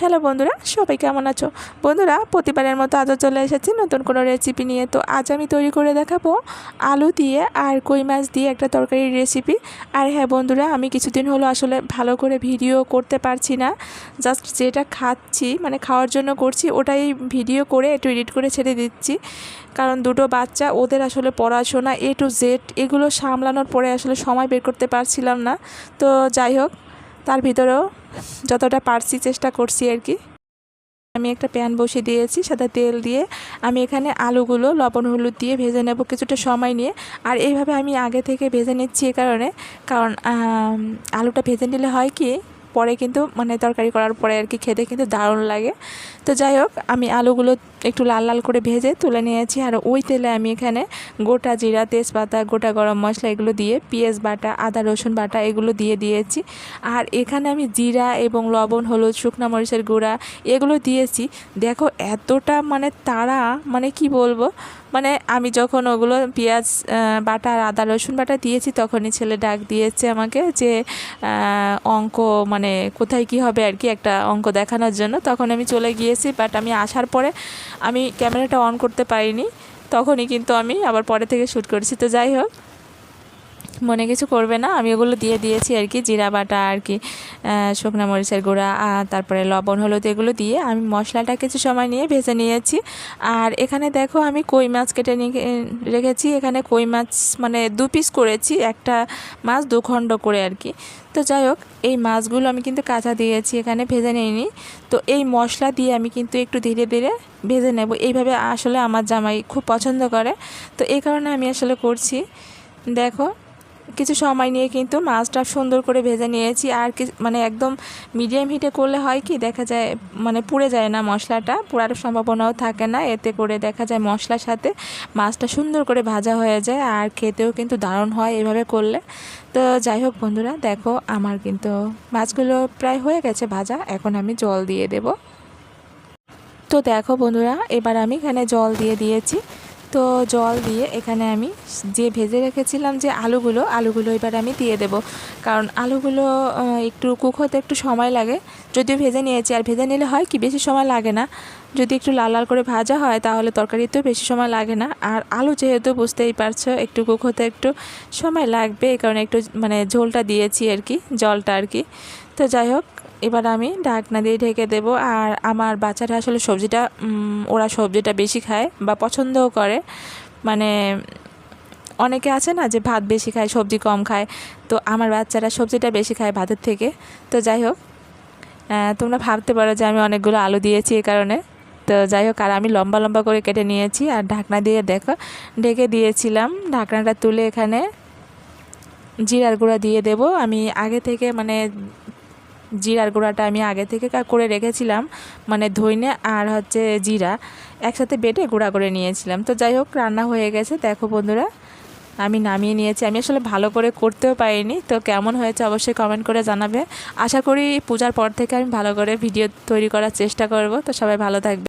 Hello বন্ধুরা, সবাই কেমন আছো? বন্ধুরা, প্রতিবারের মতো আজও চলে এসেছি নতুন কোনো রেসিপি নিয়ে। তো আজ আমি তৈরি করে দেখাবো আলু দিয়ে আর কই মাছ দিয়ে একটা তরকারির রেসিপি আর হ্যাঁ বন্ধুরা, আমি কিছুদিন হলো আসলে ভালো করে ভিডিও করতে পারছি না। জাস্ট যেটা খাচ্ছি মানে খাওয়ার জন্য করছি, ওটাই ভিডিও করে একটু এডিট করে ছেড়ে দিচ্ছি। কারণ দুটো বাচ্চা, ওদের আসলে পড়াশোনা এ টু জেড এগুলো সামলানোর পরে আসলে সময় বের করতে পারছিলাম না। তো যাই হোক তার ভিতরেও যতটা পারছি চেষ্টা করছি আর কি। আমি একটা প্যান বসিয়ে দিয়েছি, সাদা তেল দিয়ে। আমি এখানে আলুগুলো, লবণ, হলুদ দিয়ে ভেজে নেব কিছুটা সময় নিয়ে। আর এইভাবে আমি আগে থেকে ভেজে নিচ্ছি এ কারণে। কারণ আলুটা ভেজে নিলে হয় কি পরে কিন্তু মানে তরকারি করার পরে আর কি খেতে কিন্তু দারুণ লাগে। তো যাই হোক, আমি আলুগুলো একটু লাল লাল করে ভেজে তুলে নিয়েছি আর ওই তেলে আমি এখানে গোটা জিরা, তেজপাতা, গোটা গরম মশলা এগুলো দিয়ে, পেঁয়াজ বাটা, আদা, রসুন বাটা এগুলো দিয়ে দিয়েছি। আর এখানে আমি জিরা এবং লবণ, হলুদ, শুকনা মরিচের গুঁড়া এগুলো দিয়েছি। দেখো এতটা মানে তারা মানে কি বলব? মানে আমি যখন ওগুলো পেঁয়াজ বাটা আর আদা, রসুন বাটা দিয়েছি, তখনই ছেলে ডাক দিয়েছে আমাকে যে অঙ্ক মানে কোথায় কি হবে আর কি একটা অঙ্ক দেখানোর জন্য। তখন আমি চলে গিয়েছি বাট আমি আসার পরে আমি ক্যামেরাটা অন করতে পারিনি। তখনই কিন্তু আমি আবার পরে থেকে শ্যুট করেছি। তো যাই হোক মনে কিছু করবে না। আমি ওগুলো দিয়ে দিয়েছি আর কি, জিরা বাটা আর কি শুকনো মরিচের গুঁড়া তারপরে লবণ, হলুদ, এগুলো দিয়ে আমি মশলাটা কিছু সময় নিয়ে ভেজে নিয়েছি। আর এখানে দেখো আমি কই মাছ কেটে রেখেছি। এখানে কই মাছ মানে দু পিস করেছি, একটা মাছ দু খণ্ড করে আর কি। তো যাই হোক, এই মাছগুলো আমি কিন্তু কাঁচা দিয়েছি, এখানে ভেজে নিইনি। তো এই মশলা দিয়ে আমি কিন্তু একটু ধীরে ধীরে ভেজে নেব। এইভাবে আসলে আমার জামাই খুব পছন্দ করে। তো এই কারণে আমি আসলে করছি। দেখো কিছু সময় নিয়ে কিন্তু মাছটা সুন্দর করে ভেজে নিয়েছি। আর কি মানে একদম মিডিয়াম হিটে করলে হয় কি, দেখা যায় মানে পুড়ে যায় না মশলাটা, পোড়ার সম্ভাবনাও থাকে না। এতে করে দেখা যায় মশলার সাথে মাছটা সুন্দর করে ভাজা হয়ে যায় আর খেতেও কিন্তু দারুণ হয় এভাবে করলে। তো যাই হোক বন্ধুরা, দেখো আমার কিন্তু মাছগুলো প্রায় হয়ে গেছে ভাজা, এখন আমি জল দিয়ে দেব। তো দেখো বন্ধুরা, এবার আমি এখানে জল দিয়ে দিয়েছি। তো জল দিয়ে এখানে আমি যে ভেজে রেখেছিলাম যে আলুগুলো আলুগুলো এবার আমি দিয়ে দেব। কারণ আলুগুলো একটু কুক হতে একটু সময় লাগে। যদিও ভেজে নিয়েছি, আর ভেজে নিলে হয় কি বেশি সময় লাগে না। যদি একটু লাল লাল করে ভাজা হয় তাহলে তরকারিতেও বেশি সময় লাগে না। আর আলু যেহেতু বুঝতেই পারছ, একটু কুক হতে একটু সময় লাগবে, এই কারণে একটু মানে ঝোলটা দিয়েছি আর কি, জলটা আর কি। তো যাই হোক, এবার আমি ঢাকনা দিয়ে ঢেকে দেব। আর আমার বাচ্চারা আসলে সবজিটা ওরা সবজিটা বেশি খায় বা পছন্দও করে। মানে অনেকে আছে না যে ভাত বেশি খায়, সবজি কম খায়। তো আমার বাচ্চারা সবজিটা বেশি খায় ভাতের থেকে। তো যাই হোক তোমরা ভাবতে পারো যে আমি অনেকগুলো আলু দিয়েছি এই কারণে। তো যাই হোক, আর আমি লম্বা লম্বা করে কেটে নিয়েছি। আর ঢাকনা দিয়ে দেখো, ঢেকে দিয়েছিলাম। ঢাকনাটা তুলে এখানে জিরার গুঁড়া দিয়ে দেব। আমি আগে থেকে মানে জিরার গুঁড়াটা আমি আগে থেকে করে রেখেছিলাম মানে ধইনে আর হচ্ছে জিরা। একসাথে বেটে গুঁড়া করে নিয়েছিলাম। তো যাই হোক, রান্না হয়ে গেছে। দেখো বন্ধুরা, আমি নামিয়ে নিয়েছি। আমি আসলে ভালো করে করতেও পারিনি। তো কেমন হয়েছে অবশ্যই কমেন্ট করে জানাবে। আশা করি পূজার পর থেকে আমি ভালো করে ভিডিও তৈরি করার চেষ্টা করব। তো সবাই ভালো থাকবে।